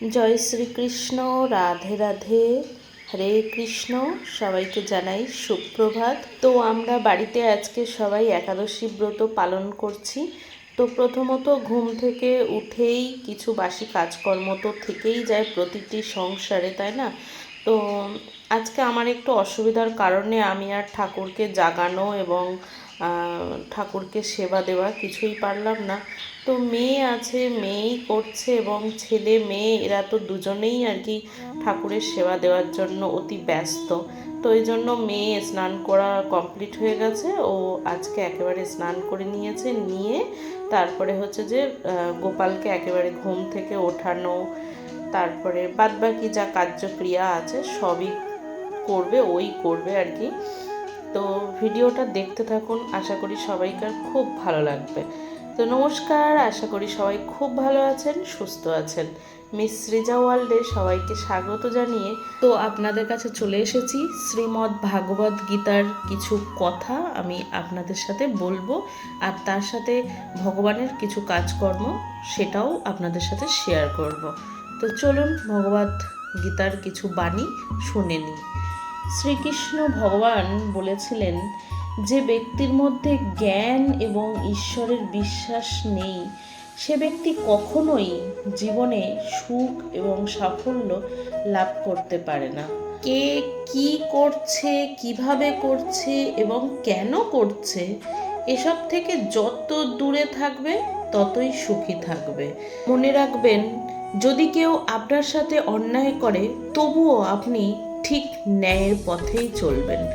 জয় শ্রীকৃষ্ণ, রাধে রাধে, হরে কৃষ্ণ। সবাইকে জানাই সুপ্রভাত। তো আমরা বাড়িতে আজকে সবাই একাদশী ব্রত পালন করছি। তো প্রথমত ঘুম থেকে উঠেই কিছু বাসি কাজকর্ম তো থেকেই যায় প্রতিটি সংসারে, তাই না? তো আজকে আমার একটু অসুবিধার কারণে আমি আর ঠাকুরকে জাগানো এবং ঠাকুরকে সেবা দেওয়া কিছুই পারলাম না। তো মেয়ে আছে, মেয়েই করছে এবং ছেলে, মেয়ে, এরা তো দুজনেই আর কি ঠাকুরের সেবা দেওয়ার জন্য অতি ব্যস্ত। তো এই জন্য মেয়ে স্নান করা কমপ্লিট হয়ে গেছে। ও আজকে একেবারে স্নান করে নিয়েছে, নিয়ে তারপরে হচ্ছে যে গোপালকে একেবারে ঘুম থেকে ওঠানো, তারপরে বাদবাকি যা কার্যক্রিয়া আছে সবই করবে, ওই করবে আর কি। তো ভিডিওটা দেখতে থাকুন। আশা করি সবাইকার খুব ভালো লাগবে। তো নমস্কার, আশা করি সবাই খুব ভালো আছেন, সুস্থ আছেন। মিস সৃজা ওয়ার্ল্ডে সবাইকে স্বাগত জানিয়ে তো আপনাদের কাছে চলে এসেছি শ্রীমদ্ ভাগবত গীতার কিছু কথা আমি আপনাদের সাথে বলব আর তার সাথে ভগবানের কিছু কাজকর্ম সেটাও আপনাদের সাথে শেয়ার করব। তো চলুন ভগবত গীতার কিছু বাণী শুনে নিই। শ্রীকৃষ্ণ ভগবান বলেছিলেন যে ব্যক্তির মধ্যে জ্ঞান এবং ঈশ্বরের বিশ্বাস নেই। সে ব্যক্তি কখনোই জীবনে সুখ এবং সাফল্য লাভ করতে পারে না। কে কি করছে, কীভাবে করছে এবং কেন করছে, এসব থেকে যত দূরে থাকবে, ততই সুখী থাকবে। মনে রাখবেন, যদি কেউ আপনার সাথে অন্যায় করে, তবুও আপনি ঠিক ন্যায়ের পথেই চলবেন।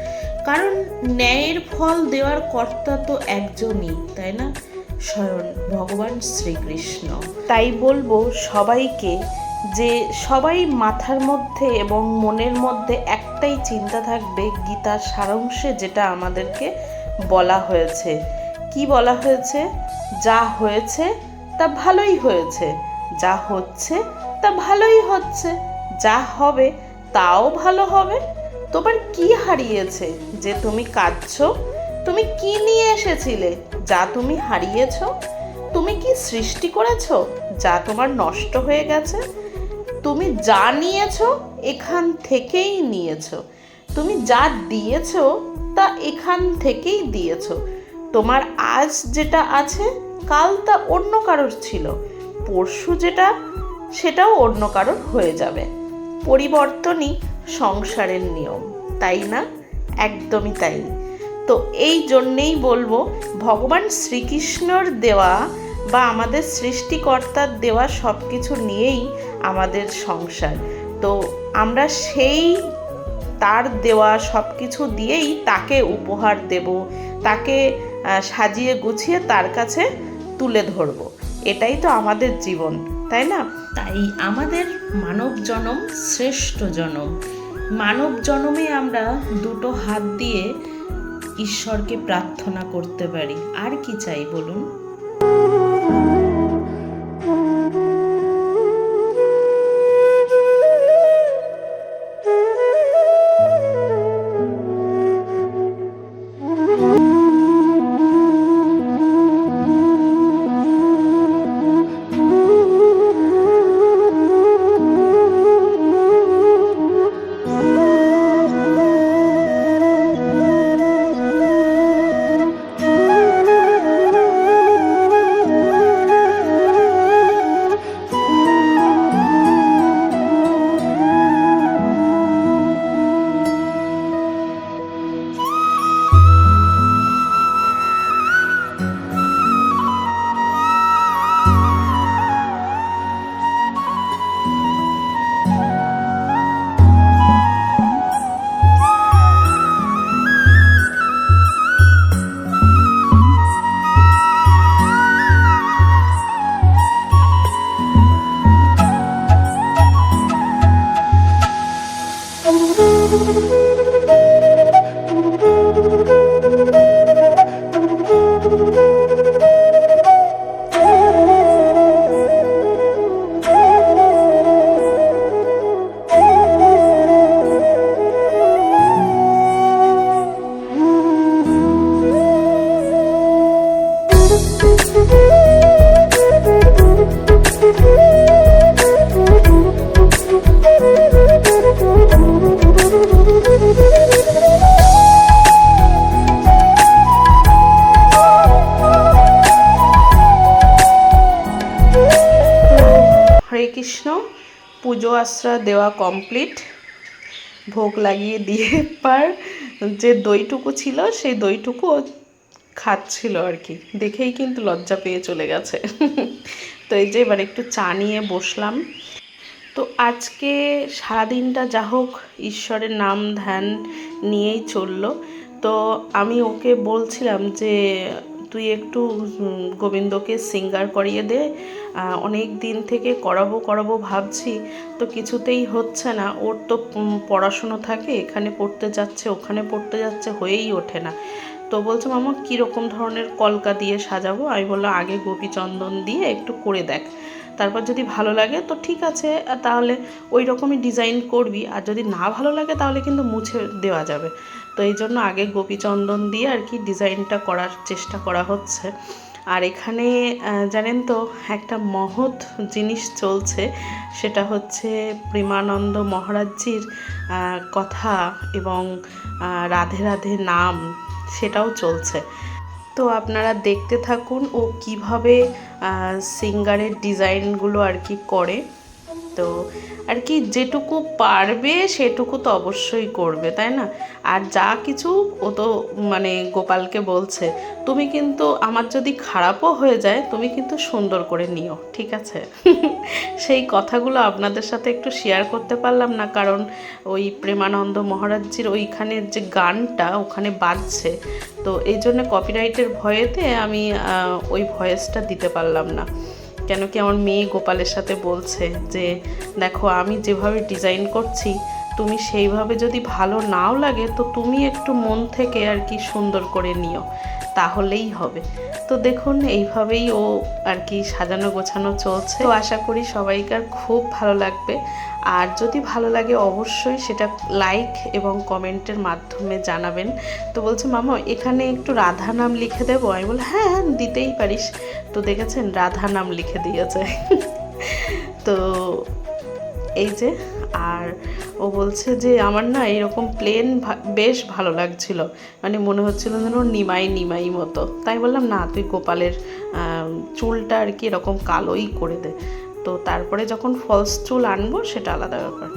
কারণ ন্যায়ের ফল দেওয়ার কর্তা তো একজনই, তাই না? স্বয়ং ভগবান শ্রীকৃষ্ণ। তাই বলব সবাইকে যে সবাই মাথার মধ্যে এবং মনের মধ্যে একটাই চিন্তা থাকবে, গীতার সারাংশে যেটা আমাদেরকে বলা হয়েছে। কি বলা হয়েছে? যা হয়েছে, তা ভালোই হয়েছে। যা হচ্ছে, তা ভালোই হচ্ছে। যা হবে তাও ভালো হবে? তোমার কি হারিয়েছে? যে তুমি কাঁদছো? তুমি কি নিয়ে এসেছিলে? যা তুমি হারিয়েছ? তুমি কি সৃষ্টি করেছ? যা তোমার নষ্ট হয়ে গেছে? তুমি যা নিয়েছো, এখান থেকেই নিয়েছো। তুমি যা দিয়েছ, তা এখান থেকেই দিয়েছ। তোমার আজ যেটা আছে, কাল তা অন্য কারোর ছিল। পরশু যেটা, সেটাও অন্য কারোর হয়ে যাবে। পরিবর্তনই সংসারের নিয়ম। তাই না? একদমই তাই। তো এই জন্যেই বলব, ভগবান শ্রীকৃষ্ণর দেওয়া বা আমাদের সৃষ্টিকর্তার দেওয়া সব কিছু নিয়েই আমাদের সংসার। তো আমরা সেই তার দেওয়া সব কিছু দিয়েই তাকে উপহার দেব, তাকে সাজিয়ে গুছিয়ে তার কাছে তুলে ধরব। এটাই তো আমাদের জীবন। তাই না? তাই আমাদের মানব জনম শ্রেষ্ঠ জনম। মানব জনমে আমরা দুটো হাত দিয়ে ঈশ্বরকে প্রার্থনা করতে পারি। আর কি চাই বলুন? পুজো আশ্রা দেওয়া কমপ্লিট ভোগ লাগিয়ে দিয়ে পার যে দইটুকু ছিল, সেই দইটুকু খাচ্ছিল আর কি। দেখেই কিন্তু লজ্জা পেয়ে চলে গেছে। তো এই যে এবার একটু চা নিয়ে বসলাম। তো আজকে সারাদিনটা যা হোক, ঈশ্বরের নাম ধ্যান নিয়েই চলল। তো আমি ওকে বলছিলাম যে তুই একটু গোবিন্দকে সিঙ্গার করিয়ে দে। অনেক দিন থেকে করাবো করাবো ভাবছি, তো কিছুতেই হচ্ছে না। ওর তো পড়াশুনো থাকে, এখানে পড়তে যাচ্ছে, ওখানে পড়তে যাচ্ছে, হয়েই ওঠে না। তো বলছে, মামা, কীরকম ধরনের কলকা দিয়ে সাজাবো? আমি বললাম, আগে গোপীচন্দন দিয়ে একটু করে দেখ। তারপর যদি ভালো লাগে, তো ঠিক আছে তাহলে ওই রকমই ডিজাইন করবি। আর যদি না ভালো লাগে, তাহলে কিন্তু মুছে দেওয়া যাবে। তো এই জন্য আগে গোপীচন্দন দিয়ে আর কি ডিজাইনটা করার চেষ্টা করা হচ্ছে। আর এখানে জানেন তো, একটা মহৎ জিনিস চলছে, সেটা হচ্ছে প্রেমানন্দ মহারাজজির কথা এবং রাধে রাধে নাম, সেটাও চলছে। তো আপনারা দেখতে থাকুন ও কীভাবে সিঙ্গারের ডিজাইনগুলো আর কি করে। তো আর কি যেটুকু পারবে সেটুকু তো অবশ্যই করবে, তাই না? আর যা কিছু ও তো মানে গোপালকে বলছে, তুমি কিন্তু আমার যদি খারাপও হয়ে যায়, তুমি কিন্তু সুন্দর করে নিও, ঠিক আছে? সেই কথাগুলো আপনাদের সাথে একটু শেয়ার করতে পারলাম না, কারণ ওই প্রেমানন্দ মহারাজজির ওইখানের যে গানটা ওখানে বাজছে, তো এই জন্য কপিরাইটের ভয়েতে আমি ওই ভয়েসটা দিতে পারলাম না। কেন কি আমার মেয়ে গোপালের সাথে বলছে যে, দেখো, আমি যেভাবে ডিজাইন করছি, তুমি সেইভাবে যদি ভালো নাও লাগে, তো তুমি একটু মন থেকে আর কি সুন্দর করে নিও। তাহলেই হবে। তো দেখুন, এইভাবেই ও আর কি সাজানো গোছানো চলছে। তো আশা করি সবাইকার খুব ভালো লাগবে। আর যদি ভালো লাগে অবশ্যই সেটা লাইক এবং কমেন্টের মাধ্যমে জানাবেন। তো বলছে, মামা, এখানে একটু রাধা নাম লিখে দেবো? আমি বলি হ্যাঁ হ্যাঁ দিতেই পারিস। তো দেখেছেন, রাধা নাম লিখে দিয়েছে। তো এই যে, আর ও বলছে যে আমার না এরকম প্লেন বেশ ভালো লাগছিল। মানে মনে হচ্ছিল যেন নিমাই নিমাই মতো। তাই বললাম, না, তুই গোপালের চুলটা আর কি এরকম কালোই করে দে। তো তারপরে যখন ফলস চুল আনব, সেটা আলাদা ব্যাপার।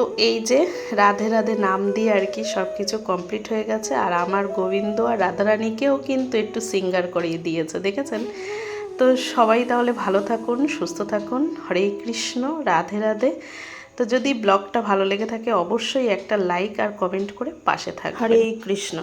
তো এই যে রাধে রাধে নাম দিয়ে আর কি সব কিছু কমপ্লিট হয়ে গেছে। আর আমার গোবিন্দ আর রাধারানীকেও কিন্তু একটু সিঙ্গার করিয়ে দিয়েছে, দেখেছেন? তো সবাই তাহলে ভালো থাকুন, সুস্থ থাকুন। হরে কৃষ্ণ, রাধে রাধে। তো যদি ব্লগটা ভালো লেগে থাকে, অবশ্যই একটা লাইক আর কমেন্ট করে পাশে থাক হরে কৃষ্ণ।